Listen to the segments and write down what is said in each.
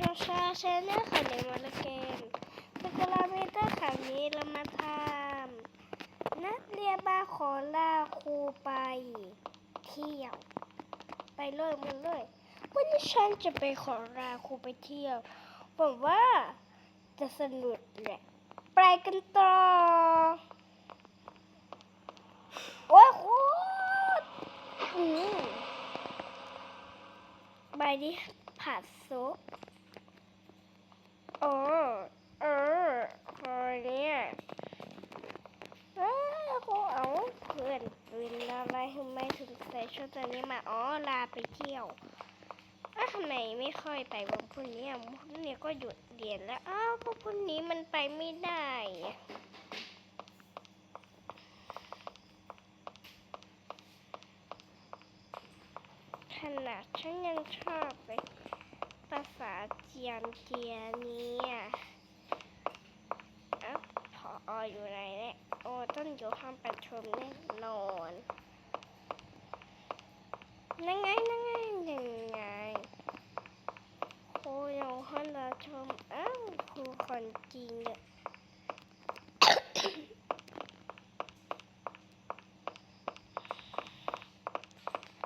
เราชาชนเนอร์ค่ะในวันลเกนสกลาเมตอร์ค่ะนี้เรามาทำนักเรียนบาขอลาครูไปเที่ยว ไปเลยมันเลยวันนี้ฉันจะไปขอลาครูไปเที่ยวผมว่าจะสนุกแหละไปกันต่อโอ้ยโคตรอืมใบนี้ผัดซุป โอ้เออพอเนี่ยเอ้ยโคเอาเพื่อนเป็นอะไรทำไมถึงใส่ชุดตัวนี้มา อ๋อ ลาไปเที่ยวอ้าวทำไมไม่ค่อยไปวันพรุ่งนี้พรุ่งนี้ก็หยุดเรียนแล้ว อ้าวก็พรุ่งนี้มันไปไม่ได้ขนาดฉันยังชอบเลย ฝาษาเจียมเจียเนี่ยอะพออยู่ไหนเนี่ยโอ้ต้องอยู่ห้องประชุมแน่นอนนั่งไงนั่งไงยังไงครูอยู่ห้องประชุมอ้าวครูคนจริงเนี่ย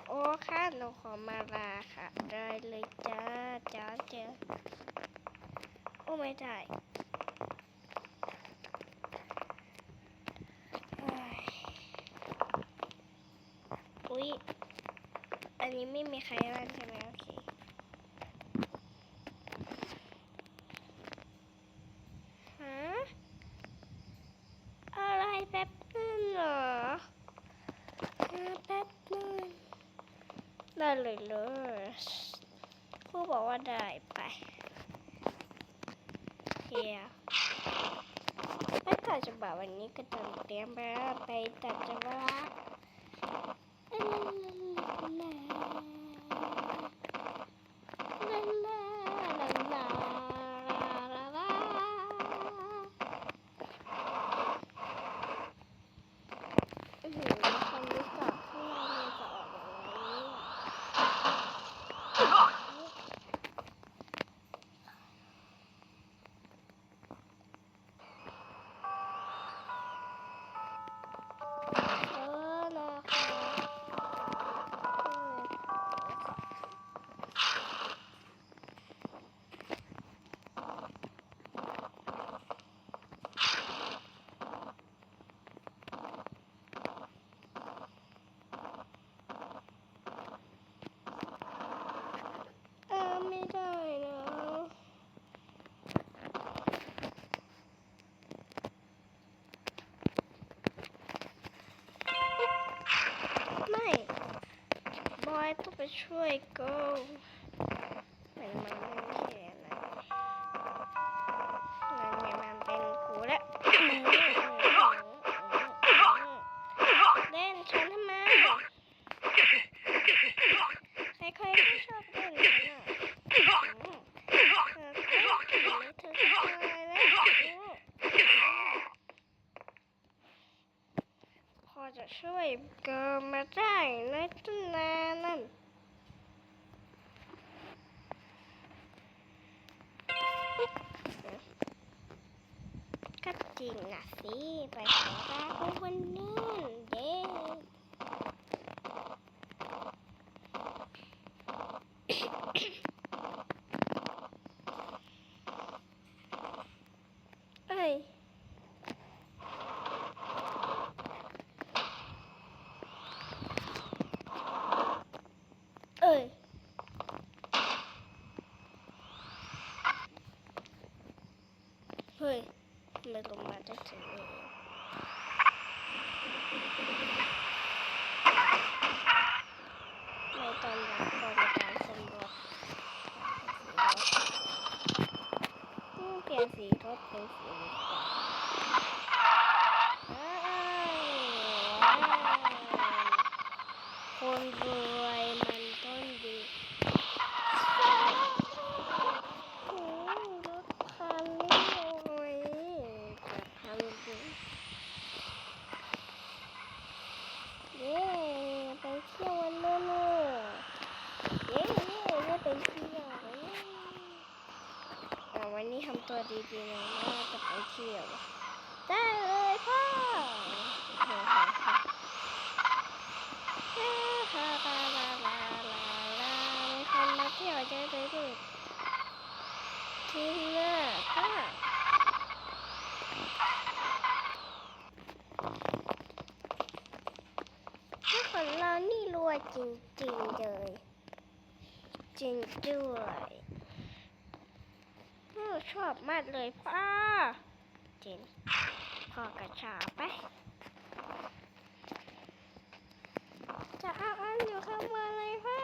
โอ้ ค่ะหนูขอมาลาค่ะ ได้เลยจ้าจ้าเจอโอ้ไม่ได้เอ้ยอุ๊ยอันนี้ไม่มีใครเล่นใช่ไหมโอเค ฮะ อะไรแป๊บนึงเหรอฮะแป๊บนึง ได้เลยเลยครูบอ ก็ได้ไปเฮียไปตัดจังหวะวันนี้ก็ต้องเตรียมไปไปตัดจังหวะ ก็ไปช่วยก็ไปมา วยเกิร์มาได้ในตั้งนานั้นก็จริงนะสิ ไปขอตาคนนี้นเย้เอ้ย เอ้ย เฮ้ยมันลงมาได้ถึงนี้ในตอนรับก่อนการสำรวจเปลี่ยนสีรถเป็นสีนี้ก่อนอ้าวคนรวยมันต้องดีโอ้รถคันนี้โอ้ยจะทำดี เย้ไปเที่ยววันนู้นเย้เย้ได้ไปเที่ยววันนี้ทำตัวดีๆหน่อยนะจะไปเที่ยว ได้เลยพ่อฮ่าฮ่าฮ่าฮ่าฮ่าลาลาลาลามีคนมาเที่ยวเยอะเลยดิจริงอะพ่อถ้าของ เรานี่รวยจริงๆเลย จริงด้วยหนูชอบมากเลยพ่อจริงพ่อกระชาไป จะเอาอันอยู่ข้างบนเลยพ่อ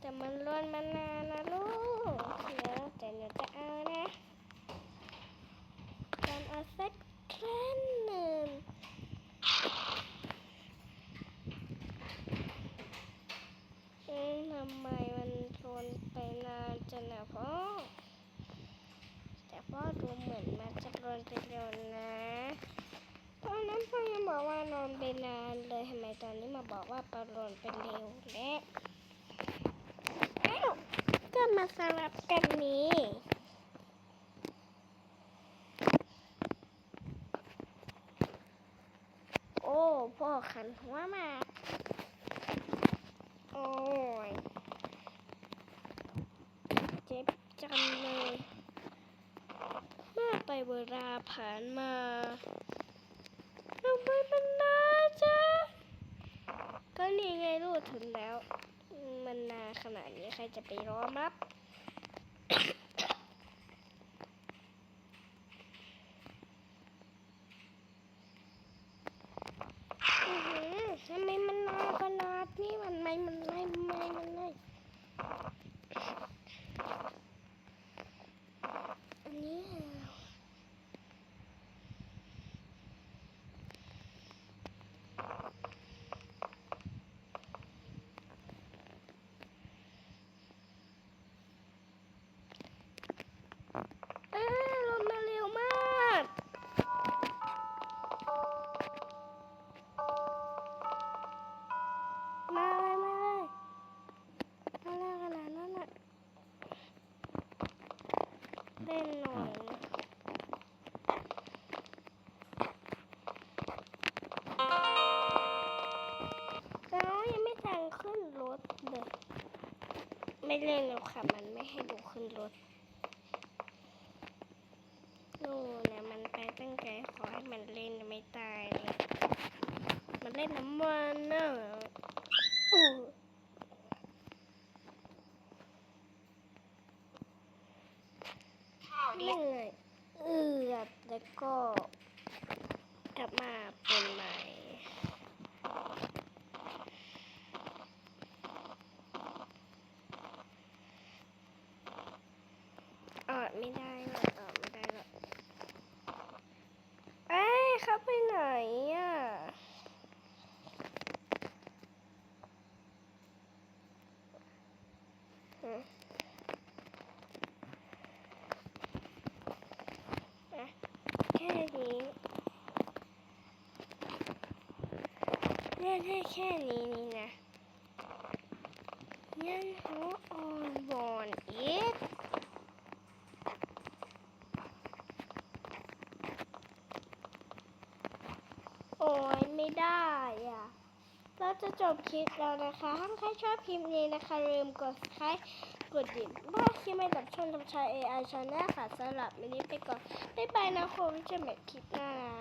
แต่มันล้วนมานานนะลูกเดี๋ยวแต่หนูจะเอานะการเอาสักครั้งหนึ่งอืมทำไมมันทนไปนานจังนะพ่อ แต่พ่อดูเหมือนมันจะโดนไปเร็วนะตอนนั้นพ่อยังบอกว่านอนไปนานเลยทำไมตอนนี้มาบอกว่าปลาโดนไปเร็วและอ้าวก็มาสลับกันนี้โอ้พ่อขันหัวมากโอ้ย เจ็บจังเลย เมื่อไปเวลาผ่านมาทำไมมันนานจ้ะก็นี่ไงลูกถึงแล้ว มันนานขนาดนี้ใครจะไปรอรับ ไม่เล่นแล้วค่ะ มันไม่ให้ดูขึ้นรถนู่นนะมันไปตั้งใจขอให้มันเล่นไม่ตายเลย มันเล่นน้ำมันน่ะอู้เหนื่อยเอือดแล้วก็กลับมาเป็นใหม่ ออดไม่ได้หรอกออดไม่ได้หรอกเอ้ยเขาไปไหนอะ อืมอะแค่นี้ เล่นให้แค่นี้นี่นะยังหัวอ่อนบอนอีกโอ้ยไม่ได้อะ เราจะจบคลิปแล้วนะคะ ถ้าใครชอบคลิปนี้นะคะลืมกดไลค์กดดิ่งว่าคลิปไม่ดับช่องทำชาย AI Channel ค่ะสำหรับวันนี้ไปก่อน บ๊ายบายนะคุณจะใหม่คลิปหน้านะ